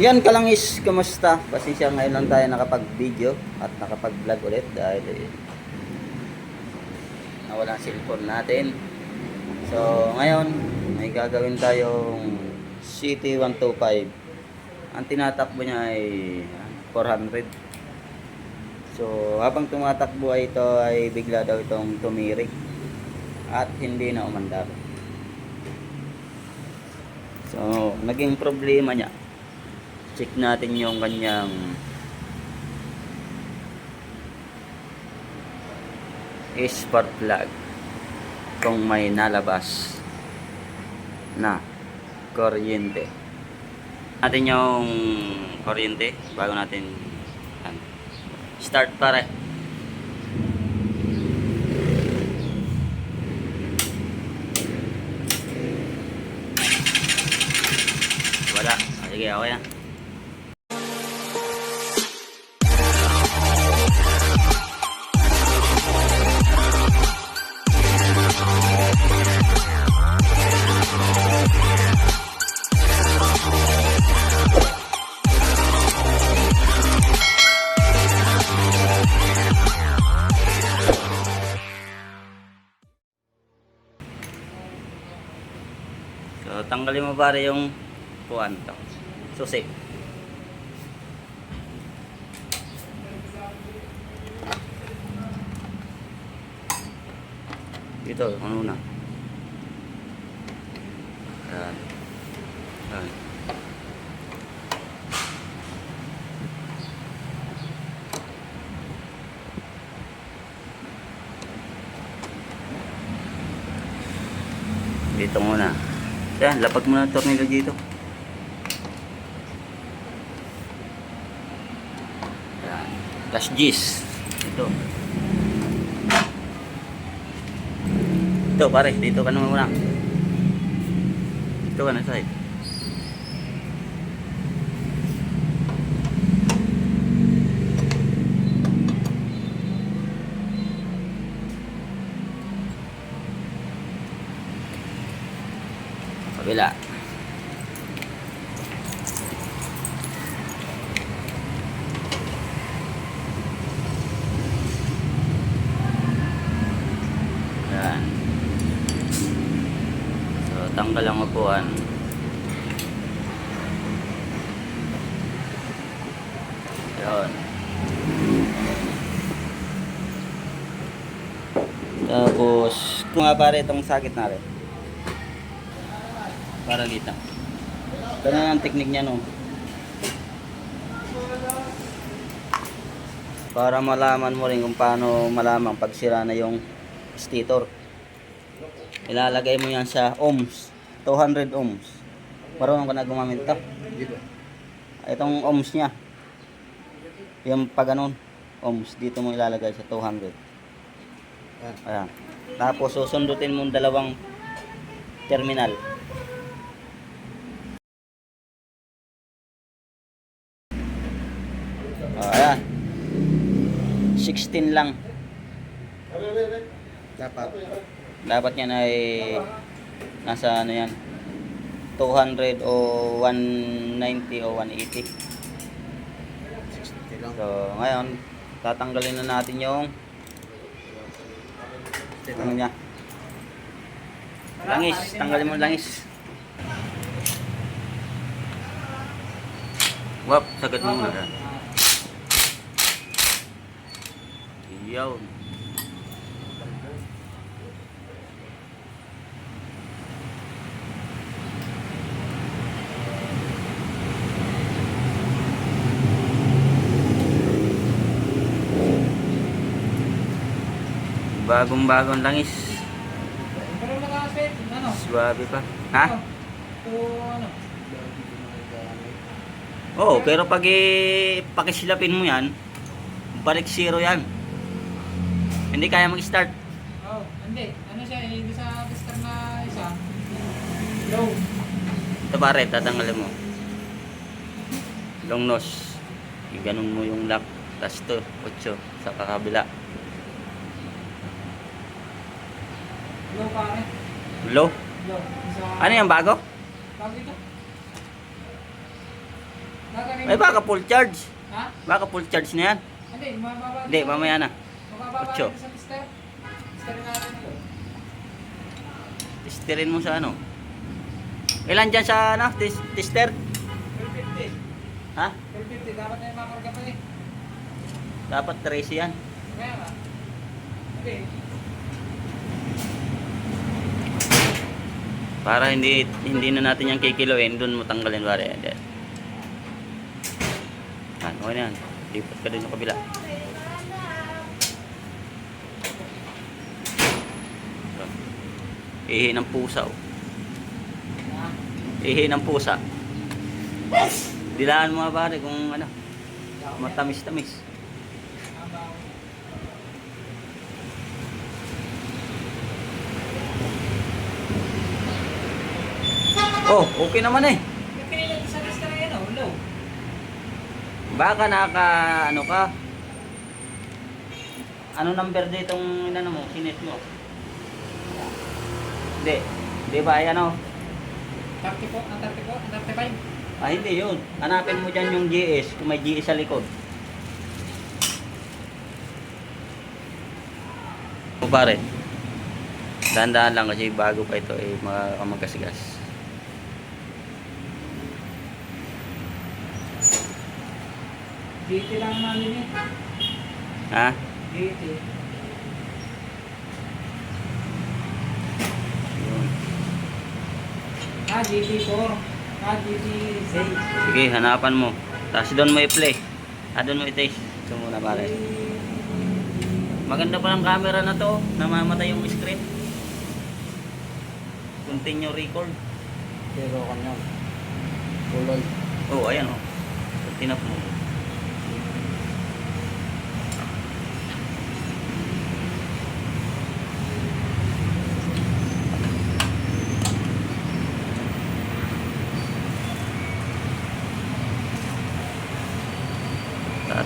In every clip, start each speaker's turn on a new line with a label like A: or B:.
A: Yan kalangis, kamusta? Pasensya ngayon lang tayo nakapag-video at nakapag-vlog ulit dahil eh, nawala ang cellphone natin. So, ngayon, may gagawin tayong CT125. Ang tinatakbo niya ay 400. So, habang tumatakbo ay ito ay bigla daw itong tumirik at hindi na umandar. So, naging problema niya. Check natin yung kanyang spark plug kung may nalabas na kuryente. Natin yung kuryente bago natin yan. start pare. Wala. Sige, ako yan. Mo yung kuwan to. Susi. Dito, ano na. Yan. Yan. Dito muna. Yan, lapag mo na ang dito. Yan. Plus G's. Ito. Ito pare, dito ka naman muna. Dito ka na side. Kabila. Yan. So, tanggal ang upuan. Yun. Pare itong sakit natin. Para kita. Ganun ang teknik niya no. Para malaman mo rin kung paano malaman pag sira na yung stator. Ilalagay mo yan sa ohms. 200 ohms. Marunong ka na gumamit ito. Itong ohms niya. Yung pag ganun. Ohms. Dito mo ilalagay sa 200. Ayan. Tapos susundutin mo dalawang terminal. Oh, ayan. 16 lang.
B: Dapat.
A: Dapat yan ay nasa ano yan 200 o 190 o 180.
B: 60 lang.
A: So, ngayon, tatanggalin na natin yung ano niya. Langis, tanggalin mo langis. Wap, sagad mo muna. Iyaw. Bagong bagong langis.
C: Ano?
A: Swabe pa. Ha?
C: To, ano?
A: Oo, pero pag eh, pakisilapin mo yan, balik zero yan. Hindi kaya mag-start.
C: Oh, hindi. Ano siya, eh, sa tester na isa. Low.
A: Ito pare, tatanggalin mo. Long nose. Ganun mo yung lock. Tapos ito, 8 sa kakabila.
C: Low pare.
A: Low.
C: Low. Isa,
A: Ano yan, bago?
C: Bago ito. Gagaling
A: Ay, baka full charge.
C: Ha?
A: Baka full charge na yan.
C: Hindi, mababa.
A: Hindi, mamaya na.
C: Mababa rin sa tester. Tester natin ito.
A: Testerin mo sa ano. Ilan dyan sa ano, tis- tester?
C: 1250.
A: Ha?
C: 1250. Dapat na yung makarga pa eh.
A: Dapat 13 yan.
C: Kaya nga. Hindi.
A: Para hindi hindi na natin yung kikiloin, doon mo tanggalin pare. Yan. Okay na yan. Lipat ka dun sa kabila. Ihi ng pusa. Oh. Ihi ng pusa. Dilaan mo nga pare kung ano, matamis-tamis. Oh, okay naman eh.
C: Yung pinili sa tester na yan, oh, low.
A: Baka naka ano ka? Ano number ditong inano mo, sinet mo? Hindi. Di ba ay ano?
C: 34, ang 34, ang 35.
A: Ah, hindi yun. Hanapin mo dyan yung GS, kung may GS sa likod. O pare, dahan-dahan lang kasi bago pa ito eh, mga magkasigas.
C: GT lang namin eh.
A: Ha? Yun.
C: Ah, GT4. Ah, GT6.
A: Sige, hanapan mo. Tapos doon mo i-play. Ah, doon mo i-taste. Ito muna pare. Maganda pa ng camera na to. Namamatay yung screen. Continue record.
B: Pero kanya, kulay.
A: Oh, ayan oh. Tinap mo.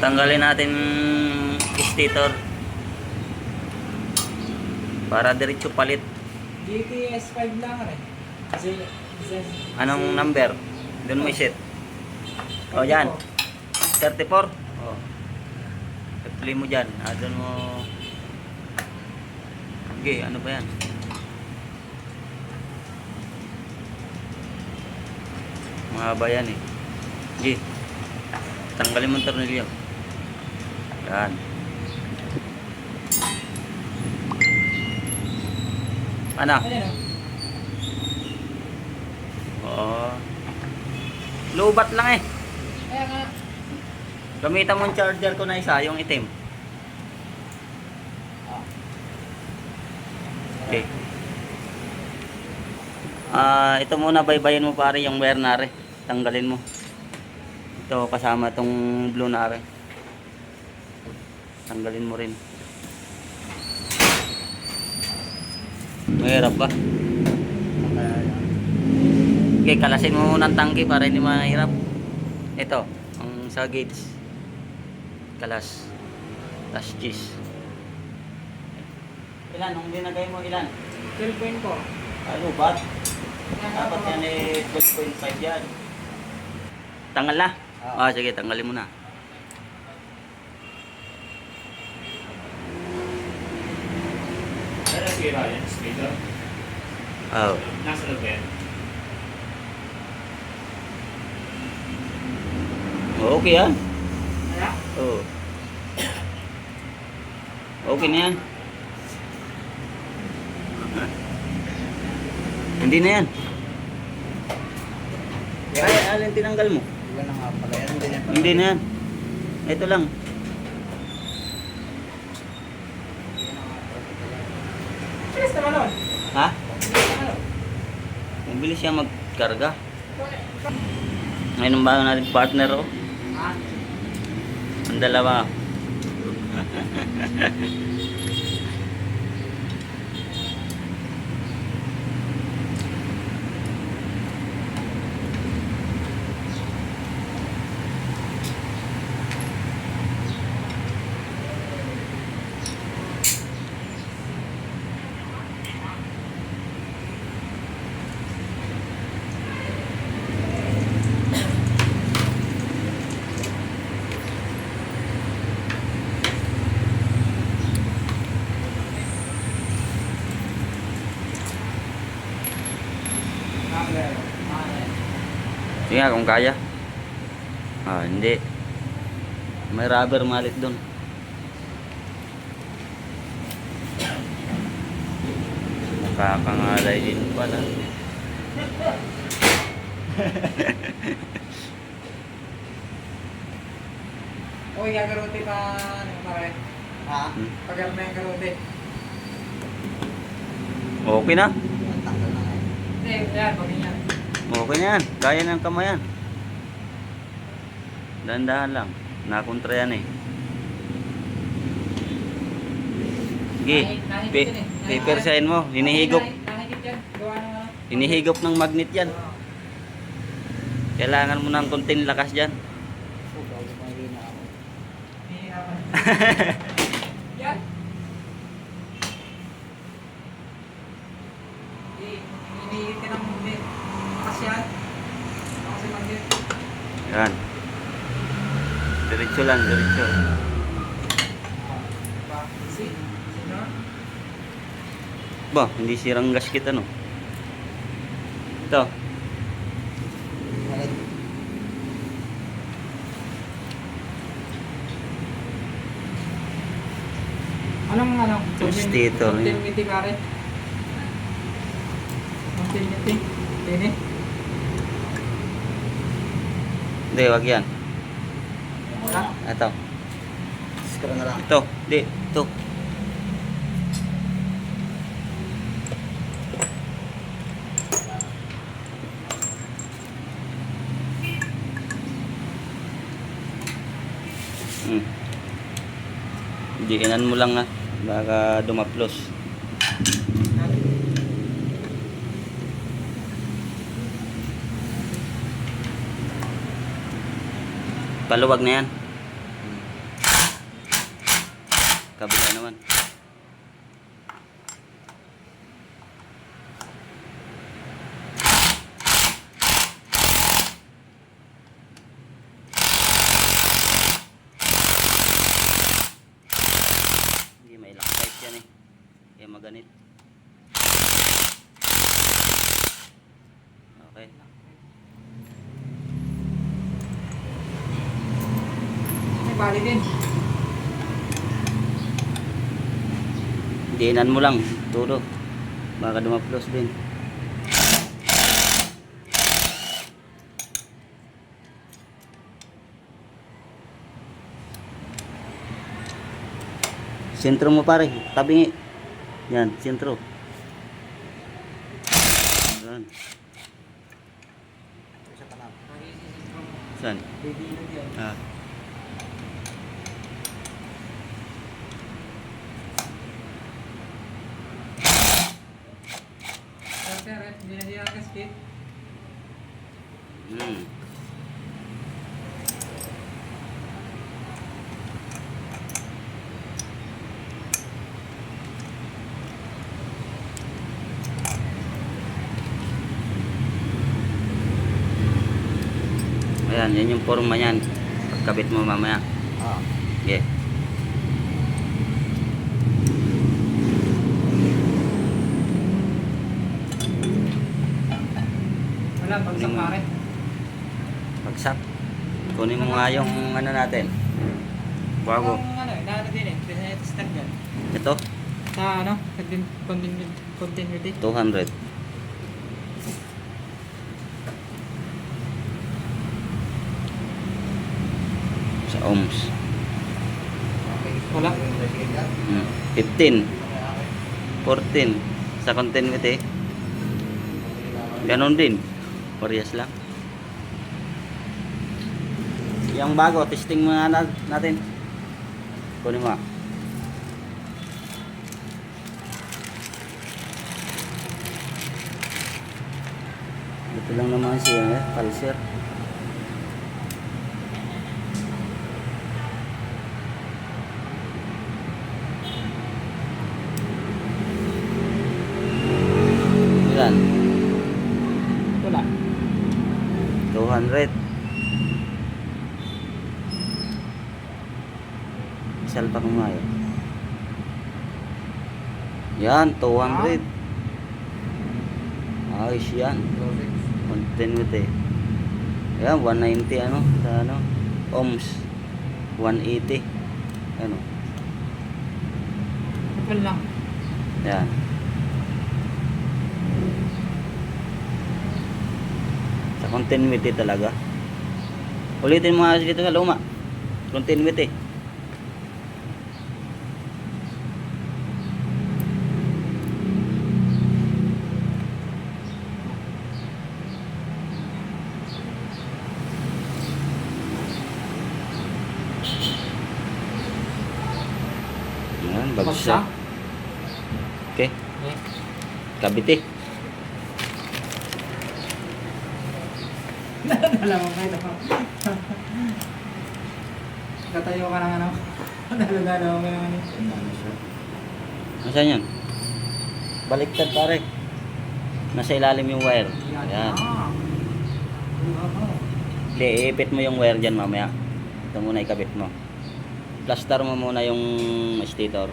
A: Tatanggalin natin stator para diretso palit.
C: GT-S5 lang rin. Kasi,
A: Anong number? Doon mo i-set. O, yan. 34. Oh. I-play mo dyan. Ah, doon mo... Okay, ano ba yan? Mahaba yan eh. Sige. Tanggalin mo ang tornilyo. Yan. Ano? Oo. Lubat lang eh.
C: Kaya nga,
A: Gamitan mo yung charger ko na isa, yung itim. Okay. Ah, ito muna baybayin mo pare yung wire nare. Tanggalin mo. Ito kasama tong blue nare. Tanggalin mo rin. Mahirap ba? Okay, kalasin mo muna ang tangke para hindi mahirap. Ito, ang sa gauge. Kalas. Tapos cheese. Ilan? Nung linagay mo, ilan?
C: 12.4.
A: Ano ba? Dapat yan eh 12.5 yan. Tanggal na? Ah, sige, tanggalin mo na.
D: Sira yan, speaker.
A: Oh.
D: Nasa loob yan.
A: Okay yan.
C: Kaya?
A: Oh. Okay na yan. Hindi na yan. Ay, alin tinanggal mo?
B: Hindi
A: na yan. Ito lang.
C: Bilis naman nun.
A: Ha?
C: Bilis naman nun.
A: Mabilis siya magkarga. Ngayon ang bago natin partner oh. Ang dalawa. Tingnan kung kaya. Ah, hindi. May rubber mallet doon. Nakakangalay din pala.
C: Uy, gagarote pa, ano pare?
B: Ha?
A: Hmm.
C: Pagkar na yung garote.
A: Okay na.
B: Ngayon.
C: Hindi, yan, pag yan.
A: Okay na yan. Kaya ng kamayan. Dahan-dahan lang. Nakontra yan eh. Sige.
C: Yan eh.
A: paper sign mo. Hinihigop.
C: Yan.
A: Hinihigop ng magnet yan. Kailangan mo ng konting lakas dyan.
B: Oh, bago mahina ako.
C: Hihirapan. Yan. I- Hinihigit ka ng magnet. Lakas yan. Lakas yung magnet.
A: Yan. Diretso lang, diretso.
C: Ba,
A: hindi sirang gasket ano. Ito.
C: Anong ano?
A: Stator, yun.
C: Continuity pare. Continuity. Ini.
A: Hindi, wag yan.
C: Wala.
A: Ito.
B: Screw na lang.
A: Ito. Hindi. Ito. Hmm. Diinan mo lang ah. Baka dumaplos. Paluwag na yan. Kabila naman. Hindi may lock type yan eh. Kaya maganit. Okay.
C: May bali din.
A: Diinan mo lang. Todo. Baka dumaplos din. Sentro mo pare. Tabingi. Yan, sentro. Yan. Saan? Ah. Hmm. Ayan, yan yung forma niyan. Pagkabit mo mamaya.
B: Ah.
A: Yeah.
C: Wala, bagsak
A: mo?
C: pare.
A: Pagsak. Kunin mo nga yung ano natin. Bago.
C: Ang ano, inaano din eh. Pinatestan yan.
A: Ito,
C: Sa ano? Continu- continu- Continuity.
A: 200. Sa ohms.
C: Wala.
A: Hmm. 15. 14. Sa continuity. Ganon din. Parehas lang. Yung bago, testing muna na- natin. Kunin mo. Ito lang naman siya, eh, pulser. Ilan?
C: Wala.
A: 200. Salpa ko nga yun. Yan, 200. Ayos yan. Continuity. Yan, 190 ano, sa ano, ohms. 180. Ano,
C: Kapal lang.
A: yan. Sa continuity talaga. Ulitin mo nga dito sa luma. Continuity. Yan,
C: Bagsa.
A: bagsak. Okay,
C: Eh.
A: Kabiti.
C: Alam mo kayo ito. Katayo ka ng ano. Dalo-dalo mo yung ano.
A: Nasaan yan? Baliktad pare. Nasa ilalim yung wire. Yan.
C: Oo.
A: Hindi, iipit mo yung wire dyan mamaya. Ito muna ikabit mo. Plaster mo muna yung stator.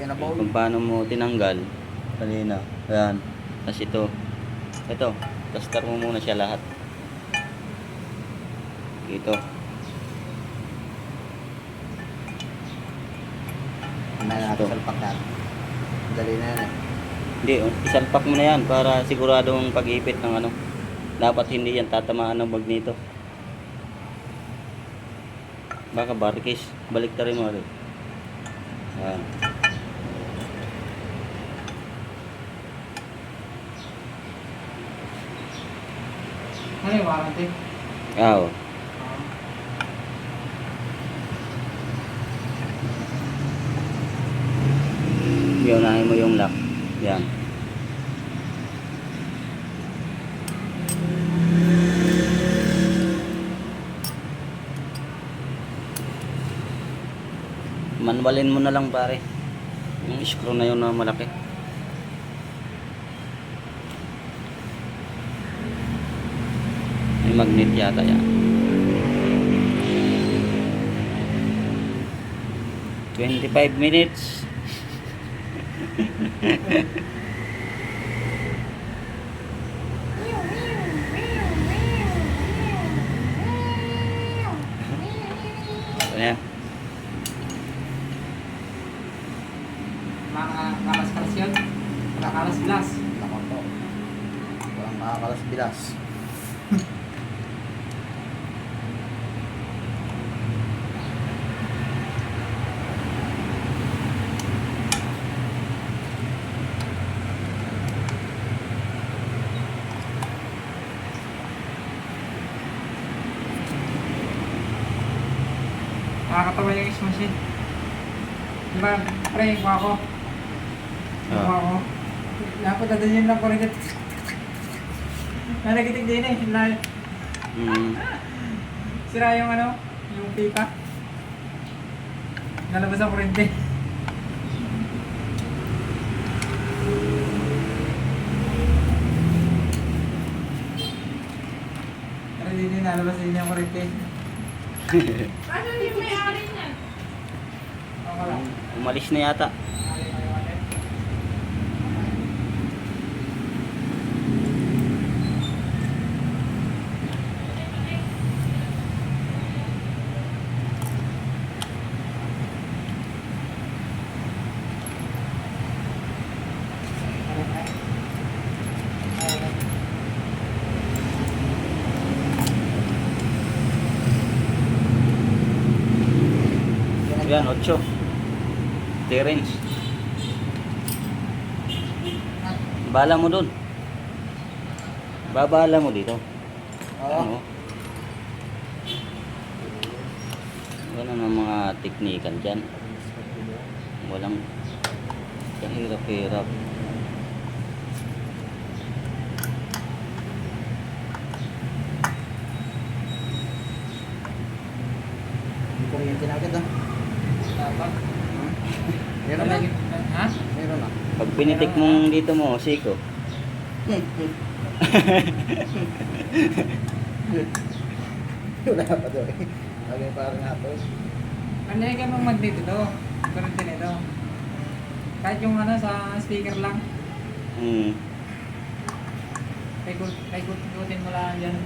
B: Yan na po.
A: Kung paano mo tinanggal. Kanina. Ayan. Tapos ito. Ito. Plaster mo muna siya lahat. Ito.
B: May nakasalpak na. Dali na yan eh.
A: Hindi, oh, isalpak mo na yan para siguradong pag-ipit ng ano. Dapat hindi yan tatamaan ng magneto. Baka barkis. Balik rin mo rin. Ayan.
C: Ano yung warranty?
A: Ah, oh.
C: Ah.
A: Unahin mo yung lock. Yan. Manualin mo na lang pare. Yung screw na yun na malaki. May magnet yata yan. 25 minutes. Ayan.
C: Mga kalas-kalas yun. Kakalas-bilas.
B: Nako po. Walang makakalas
C: Nakakatawa yung is-machine. Di ba, pre, kuha ko. Kuha
A: Ah.
C: ko. Napunta doon yun lang ko rin. Nanagitig din eh. Na-
A: Mm.
C: Sira yung ano, yung pipa. Nalabas ang kurente. Pero hindi nalabas din yung kurente.
E: Ano yung may-ari niyan?
A: Umalis na yata. Yan, 8. Clearance. Bala mo dun. Babala mo dito.
B: Oo.
A: Ano? Wala na mga teknikan dyan. Walang kahirap-hirap.
B: Hindi kuryente na agad ah. Meron na.
C: Ha?
B: Meron na.
A: Pag pinitik mong dito mo, siko.
B: Wala pa eh. Lagay parang nga to eh.
C: Ano yung ganun mag dito to? Kurente nito. Kahit yung ano sa speaker lang.
A: Hmm.
C: Paikot, paikot-ikutin mo lang dyan.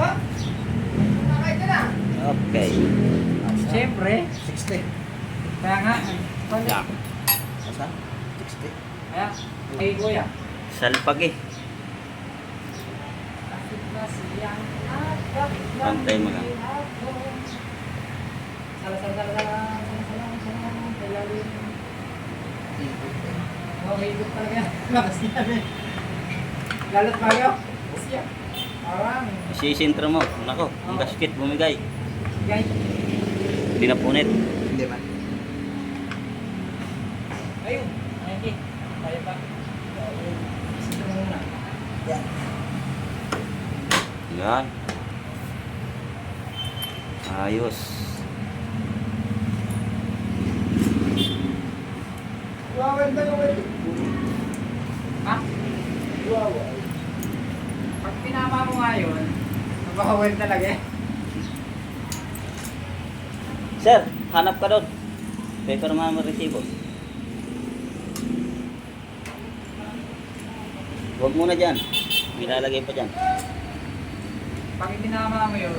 C: Ba? Nakakait ka na?
A: Okay.
C: Siyempre.
B: 60.
C: Kaya nga. Kaya.
A: Yeah.
B: Asa? 60.
C: Kaya. Ay, kuya.
A: Salpag eh. Pantay mo lang.
C: Oh, may ikot talaga. Lakas niya, eh. Lalot bago. Siya. Parang.
A: Isisintro mo. Nako, ang gasket bumigay.
C: Guys.
A: Hindi na punit.
B: Hindi man.
C: Ayun. Ayun. Tayo pa. Isip mo muna.
B: Yan.
A: Yan. Ayos.
B: Wawan ba yung
C: Ha?
B: Wawan.
C: Pag pinama mo nga yun, talaga eh.
A: Sir, hanap ka doon. Paper naman mo resibo. Huwag muna dyan. May lalagay pa dyan.
C: Pag pinama mo yun,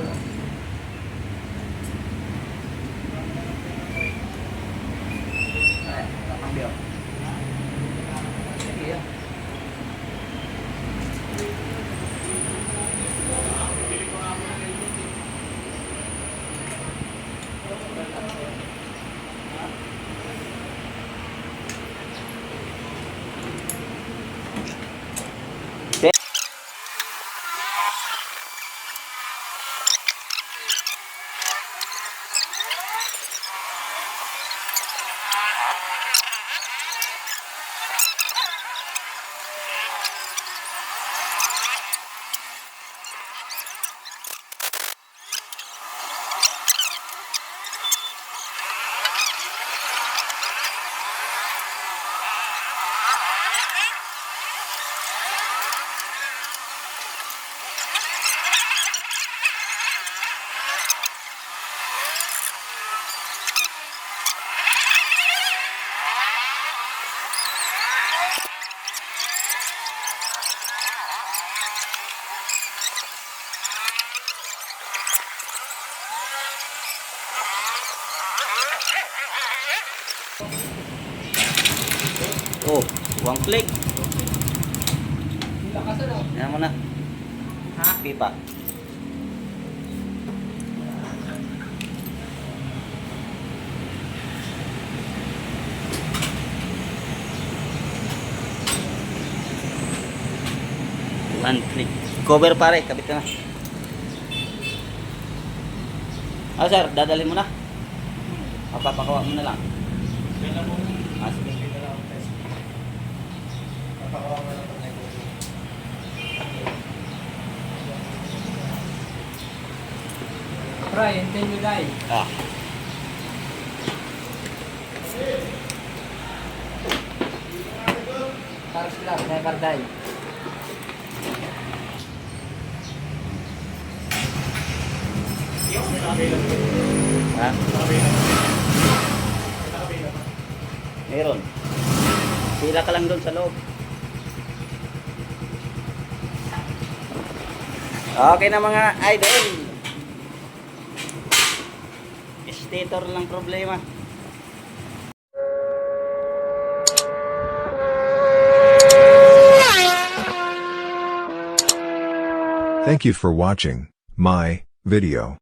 A: Oh, one click. Yan mo na.
C: Ha?
A: Pipa. One click. Cover pare, kabit ka na. Ah sir, dadalhin mo na. Papapakawa mo na lang. Ah, sige.
C: Try, until you die.
A: Ah.
C: First class, never die.
A: Ha? Meron. Sila ka lang doon sa loob. Okay na mga idol. Stator lang problema.
F: Thank you for watching my video.